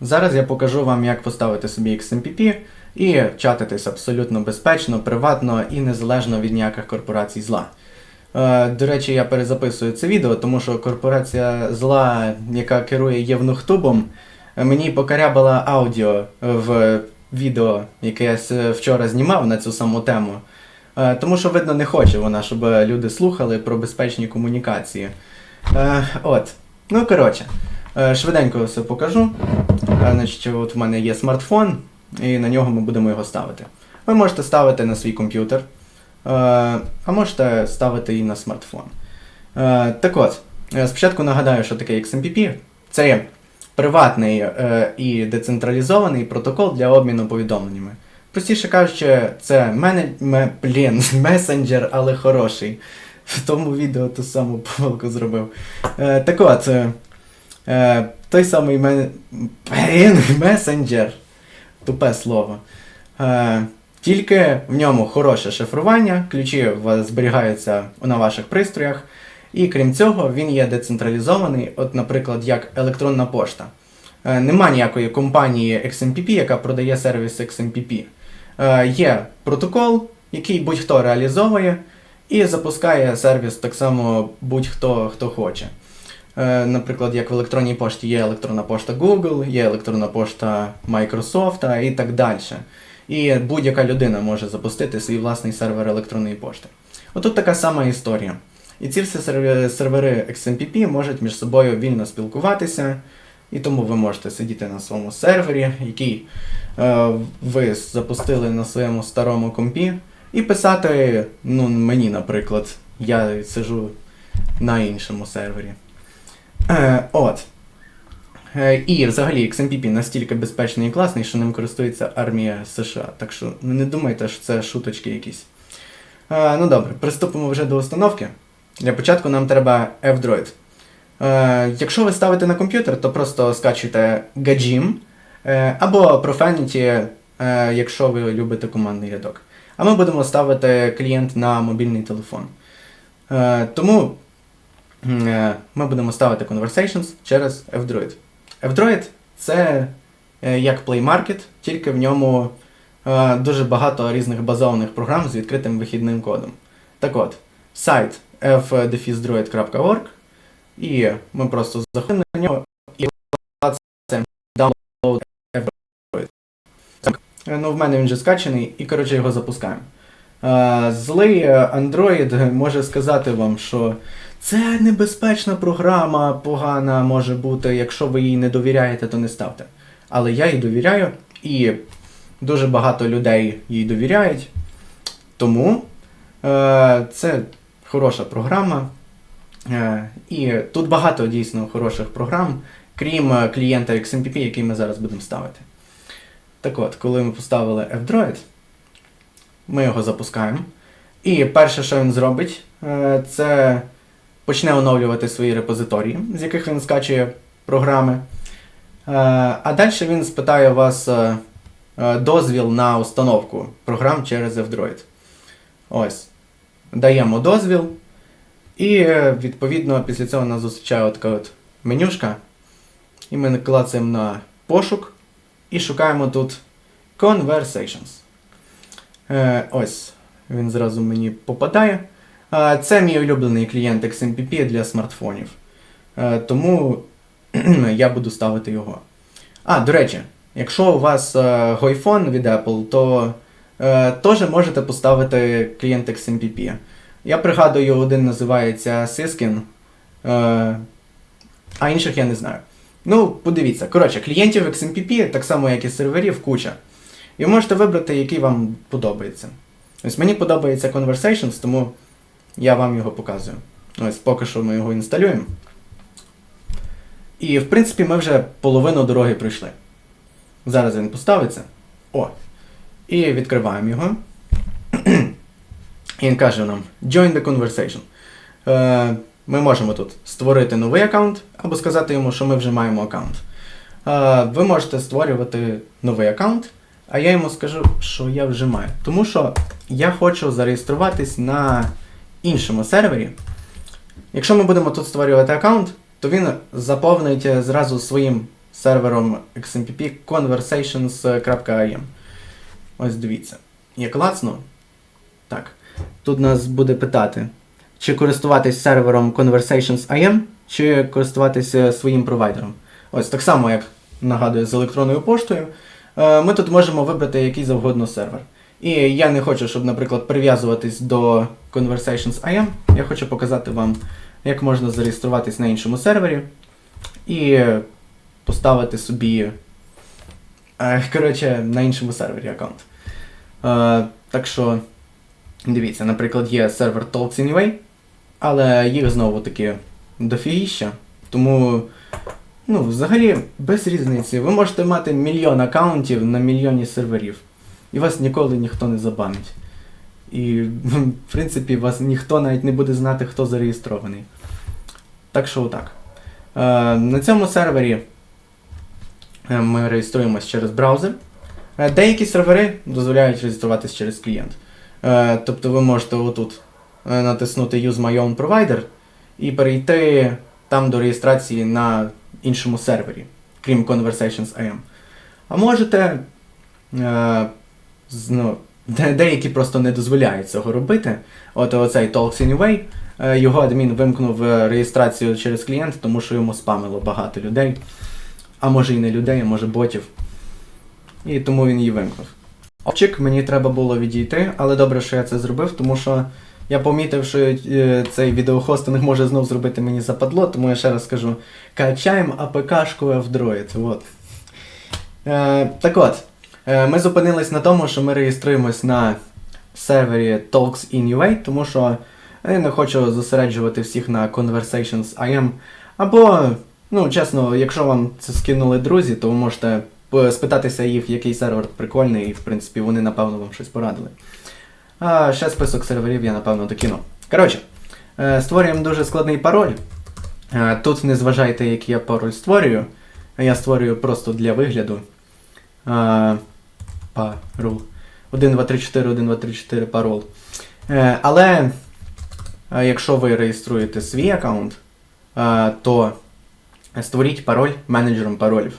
Зараз я покажу вам, як поставити собі XMPP і чатитись абсолютно безпечно, приватно і незалежно від ніяких корпорацій зла. Е, До речі, я перезаписую це відео, тому що корпорація зла, яка керує Євнухтубом, е, мені покарябала аудіо в відео, яке я вчора знімав на цю саму тему. Е, Тому що, видно, не хоче вона, щоб люди слухали про безпечні комунікації. Е, От. Ну, коротше, е, швиденько все покажу. Е, Значить, от в мене є смартфон, і на нього ми будемо його ставити. Ви можете ставити на свій комп'ютер, е, а можете ставити і на смартфон. Е, Так от, е, спочатку нагадаю, що таке XMPP. Це приватний е, і децентралізований протокол для обміну повідомленнями. Простіше кажучи, це блін, месенджер, але хороший. В тому відео ту саму помилку зробив. Е, так от, е, той самий мен... месенджер. Тупе слово. Е, тільки в ньому хороше шифрування, ключі зберігаються на ваших пристроях. І крім цього, він є децентралізований, от, наприклад, як електронна пошта. Е, нема ніякої компанії XMPP, яка продає сервіс XMPP. Е, є протокол, який будь-хто реалізовує, і запускає сервіс так само будь-хто хто хоче. Е, наприклад, як в електронній пошті є електронна пошта Google, є електронна пошта Microsoft і так далі. І будь-яка людина може запустити свій власний сервер електронної пошти. Отут така сама історія. І ці всі сервери, XMPP можуть між собою вільно спілкуватися, і тому ви можете сидіти на своєму сервері, який е, ви запустили на своєму старому компі, і писати, ну, мені, наприклад, я сижу на іншому сервері. Е, от. Е, і взагалі XMPP настільки безпечний і класний, що ним користується армія США. Так що ну, не думайте, що це шуточки якісь. Е, ну добре, приступимо вже до установки. Для початку нам треба F-Droid. Е, якщо ви ставите на комп'ютер, то просто скачуйте Gajim е, або Profanity, е, якщо ви любите командний рядок. А ми будемо ставити клієнт на мобільний телефон. Е, тому ми будемо ставити Conversations через F-Droid. F-Droid це е, як Play Market, тільки в ньому е, дуже багато різних базованих програм з відкритим вихідним кодом. Так от, сайт fdefisdroid.org, і ми просто заходимо на нього і клацаємо download F-Droid. Е, Ну, в мене він вже скачаний, і коротше його запускаємо. Е, Злий е, Android може сказати вам, що це небезпечна програма, погана може бути, якщо ви їй не довіряєте, то не ставте. Але я їй довіряю, і дуже багато людей їй довіряють. Тому е, це хороша програма. Е, і тут багато дійсно хороших програм, крім е, клієнта XMPP, який ми зараз будемо ставити. Так от, коли ми поставили F-Droid, ми його запускаємо. І перше, що він зробить, е, це почне оновлювати свої репозиторії, з яких він скачує програми. Е, А далі він спитає у вас е, е, дозвіл на установку програм через F-Droid. Ось. Даємо дозвіл. І відповідно після цього нас зустрічає така от менюшка. І ми клацаємо на пошук і шукаємо тут Conversations. Ось, він зразу мені попадає. Це мій улюблений клієнт XMPP для смартфонів. Е, Тому я буду ставити його. А, до речі, якщо у вас е, гойфон від Apple, то е, теж можете поставити клієнт XMPP. Я пригадую, один називається Syskin, е, а інших я не знаю. Ну, подивіться. Коротше, клієнтів XMPP, так само як і серверів, куча. І можете вибрати, який вам подобається. Ось мені подобається Conversations, тому я вам його показую. Ось поки що ми його інсталюємо. І в принципі ми вже половину дороги пройшли. Зараз він поставиться. О! І відкриваємо його. І він каже нам Join the conversation. Е, ми можемо тут створити новий аккаунт, або сказати йому, що ми вже маємо аккаунт. Е, ви можете створювати новий аккаунт, а я йому скажу, що я вже маю. Тому що я хочу зареєструватись на іншому сервері. Якщо ми будемо тут створювати аккаунт, то він заповнить е, зразу своїм сервером XMPP conversations.im. Ось дивіться. Я клацну. Так. Тут нас буде питати, чи користуватись сервером Conversations.im, чи користуватися своїм провайдером. Ось так само, як нагадую, з електронною поштою. Е, Ми тут можемо вибрати який завгодно сервер. І я не хочу, щоб, наприклад, прив'язуватись до Conversations.im. Я хочу показати вам, як можна зареєструватись на іншому сервері і поставити собі. е, Коротше, на іншому сервері аккаунт. Е, Так що, дивіться, наприклад, є сервер Talks Anyway, але їх знову таки дофігіща. Тому, ну, взагалі, без різниці. Ви можете мати мільйон аккаунтів на мільйоні серверів. І вас ніколи ніхто не забанить. І, в принципі, вас ніхто навіть не буде знати, хто зареєстрований. Так що отак. Е, на цьому сервері е, ми реєструємось через браузер. Е, Деякі сервери дозволяють реєструватись через клієнт. Е, Тобто ви можете отут е, натиснути Use My Own Provider і перейти там до реєстрації на іншому сервері, крім Conversations.im. А можете. Е, ну, де- деякі просто не дозволяють цього робити. От оцей Talks Anyway, е, його адмін вимкнув е, реєстрацію через клієнт, тому що йому спамило багато людей. А може і не людей, а може ботів. І тому він її вимкнув. Обчик, мені треба було відійти, але добре, що я це зробив, тому що я помітив, що е, цей відеохостинг може знов зробити мені западло, тому я ще раз скажу: качаємо АПКшку F-Droid. От. Е, так от, ми зупинились на тому, що ми реєструємось на сервері Talks in UA, тому що я не хочу зосереджувати всіх на Conversations.im. Або, ну, чесно, якщо вам це скинули друзі, то ви можете е, спитатися їх, який сервер прикольний, і в принципі вони, напевно, вам щось порадили. А ще список серверів я, напевно, докину. Коротше, е, створюємо дуже складний пароль. Е, Тут не зважайте, який я пароль створюю. Я створюю просто для вигляду. Парол. 1, 2, 3, 4, 1, 2, 3, 4 парол. Але е, якщо ви реєструєте свій аккаунт, е, то створіть пароль менеджером паролів.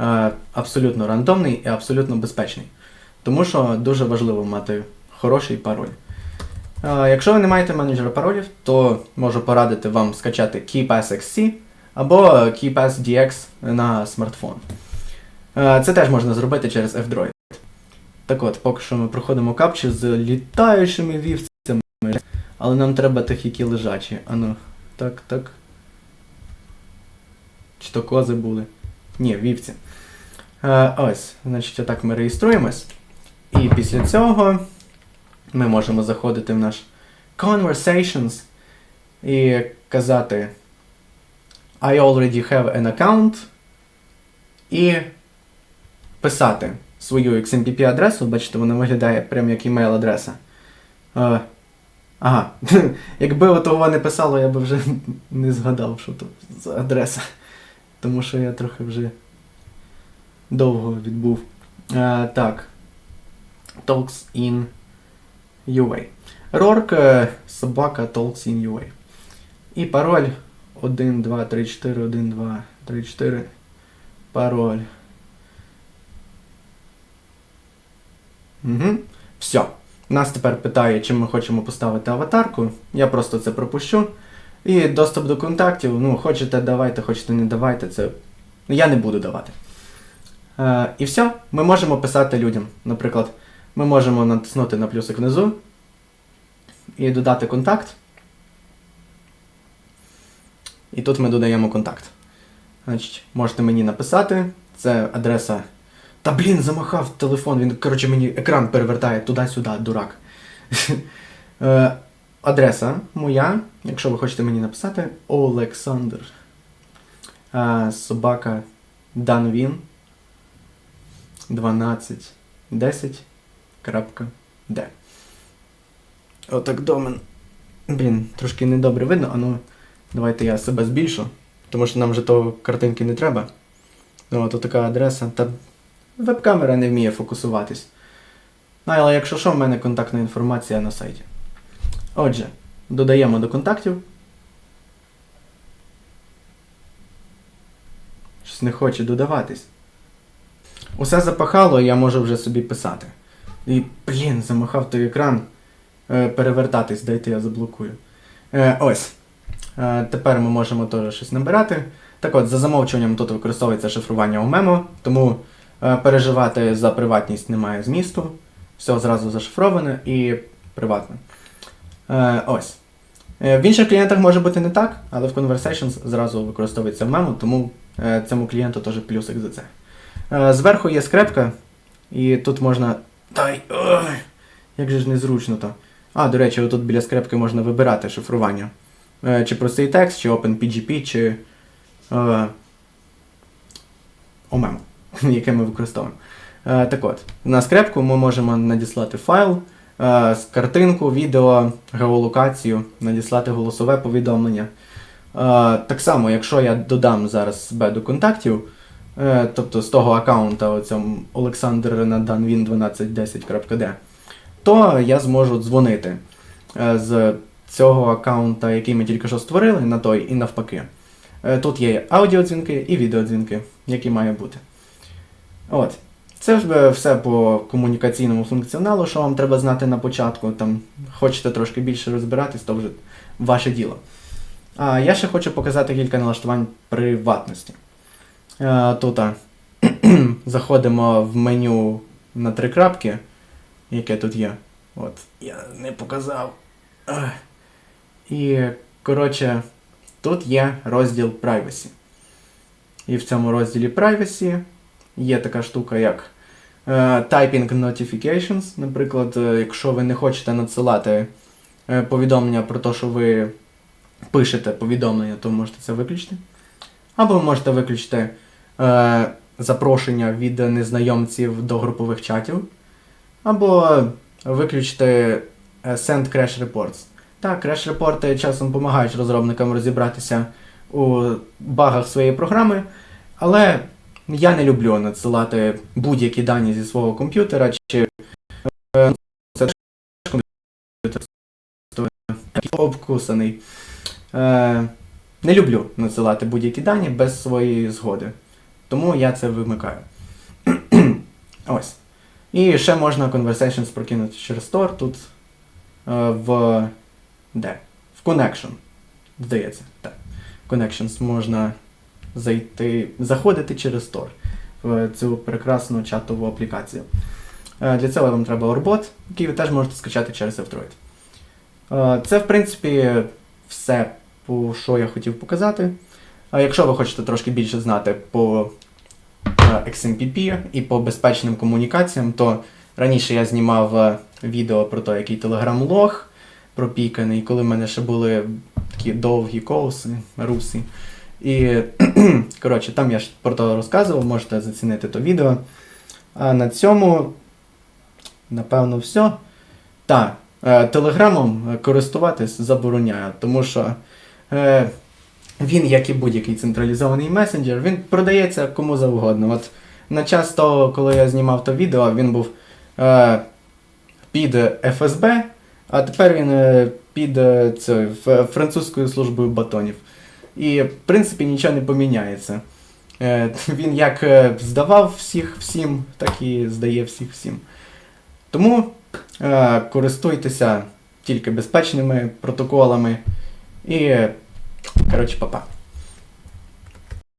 Е, Абсолютно рандомний і абсолютно безпечний. Тому що дуже важливо мати хороший пароль. Якщо ви не маєте менеджера паролів, то можу порадити вам скачати KeePass XC або KeePass DX на смартфон. Це теж можна зробити через F-Droid. Так от, поки що ми проходимо капчі з літаючими вівцями, але нам треба тих, які лежачі. Ану, так, так. Чи то кози були? Ні, вівці. Е, ось, значить, отак ми реєструємось. І після цього ми можемо заходити в наш Conversations і казати I already have an account. І писати свою XMPP-адресу, бачите, вона виглядає прям як імейл-адреса. Е, ага. Якби отого не писало, я би вже не згадав, що тут за адреса. Тому що я трохи вже довго відбув. Е, так. Talks in UA. Рорк е, собака Talks in UA. І пароль 1, 2, 3, 4, 1, 2, 3, 4. Пароль. Угу. Все. Нас тепер питає, чи ми хочемо поставити аватарку. Я просто це пропущу. І доступ до контактів. Ну, хочете давайте, хочете не давайте. Це. Я не буду давати. Е, і все. Ми можемо писати людям. Наприклад, ми можемо натиснути на плюсик внизу і додати контакт. І тут ми додаємо контакт. Значить, можете мені написати. Це адреса. Та блін, замахав телефон, він, коротше, мені екран перевертає туди-сюди, дурак. Е, Адреса моя, якщо ви хочете мені написати, Олександр. Е, Собака Данвін 12 10 крапка Д. Отак домен. Блін, трошки недобре видно, а ну давайте я себе збільшу, тому що нам вже того картинки не треба. Ну, от така адреса. Та веб-камера не вміє фокусуватись. Ну, але якщо що, в мене контактна інформація на сайті. Отже, додаємо до контактів. Щось не хоче додаватись. Усе запахало, я можу вже собі писати. І, блін, замахав той екран. Е, перевертатись, дайте я заблокую. Е, ось. Е, тепер ми можемо теж щось набирати. Так от, за замовчуванням тут використовується шифрування у мемо, тому переживати за приватність немає змісту. Все зразу зашифроване і приватне. Е, ось. Е, В інших клієнтах може бути не так, але в Conversations зразу використовується мемо, тому е, цьому клієнту теж плюсик за це. Е, Зверху є скрепка, і тут можна. Ой, як же ж незручно то. А, до речі, отут біля скрепки можна вибирати шифрування. Е, Чи простий текст, чи OpenPGP, чи е, OMEM, яке ми використовуємо. Е, так от, на скрепку ми можемо надіслати файл, е, картинку, відео, геолокацію, надіслати голосове повідомлення. Е, так само, якщо я додам зараз себе до контактів, тобто з того аккаунта Олександр Наданвін 1210.d, то я зможу дзвонити з цього аккаунта, який ми тільки що створили, на той і навпаки. Тут є аудіодзвінки і відеодзвінки, які має бути. От. Це ж все по комунікаційному функціоналу, що вам треба знати на початку. Там хочете трошки більше розбиратись, то вже ваше діло. А я ще хочу показати кілька налаштувань приватності. Е, Тут заходимо в меню на три крапки, яке тут є. От, я не показав. І, коротше, тут є розділ Privacy. І в цьому розділі Privacy є така штука, як е, Typing Notifications. Наприклад, е, якщо ви не хочете надсилати е, повідомлення про те, що ви пишете повідомлення, то можете це виключити. Або ви можете виключити е, запрошення від незнайомців до групових чатів. Або виключити Send Crash Reports. Так, Crash репорти часом допомагають розробникам розібратися у багах своєї програми, але я не люблю надсилати будь-які дані зі свого комп'ютера чи е, це комп'ютер обкусаний. Е, не люблю надсилати будь-які дані без своєї згоди. Тому я це вимикаю. Ось. І ще можна Conversations прокинути через Tor тут е, в. Де? В Connection. Здається, так. Connections можна зайти, заходити через Tor в цю прекрасну чатову аплікацію. Е, Для цього вам треба Orbot, який ви теж можете скачати через F-Droid. Е, Це, в принципі, все, що я хотів показати. А якщо ви хочете трошки більше знати по е, XMPP і по безпечним комунікаціям, то раніше я знімав е, відео про те, який Telegram лог пропіканий, коли в мене ще були такі довгі коуси, руси. І, коротше, там я ж про то розказував, можете зацінити то відео. А на цьому, напевно, все. Так, е, телеграмом користуватись забороняю, тому що е, він, як і будь-який централізований месенджер, він продається кому завгодно. От на час того, коли я знімав то відео, він був е, під ФСБ, а тепер він е, під е, це, французькою службою батонів. І, в принципі, нічого не поміняється. Е, Він як е, здавав всіх всім, так і здає всіх всім. Тому е, користуйтеся тільки безпечними протоколами. І, коротше, папа.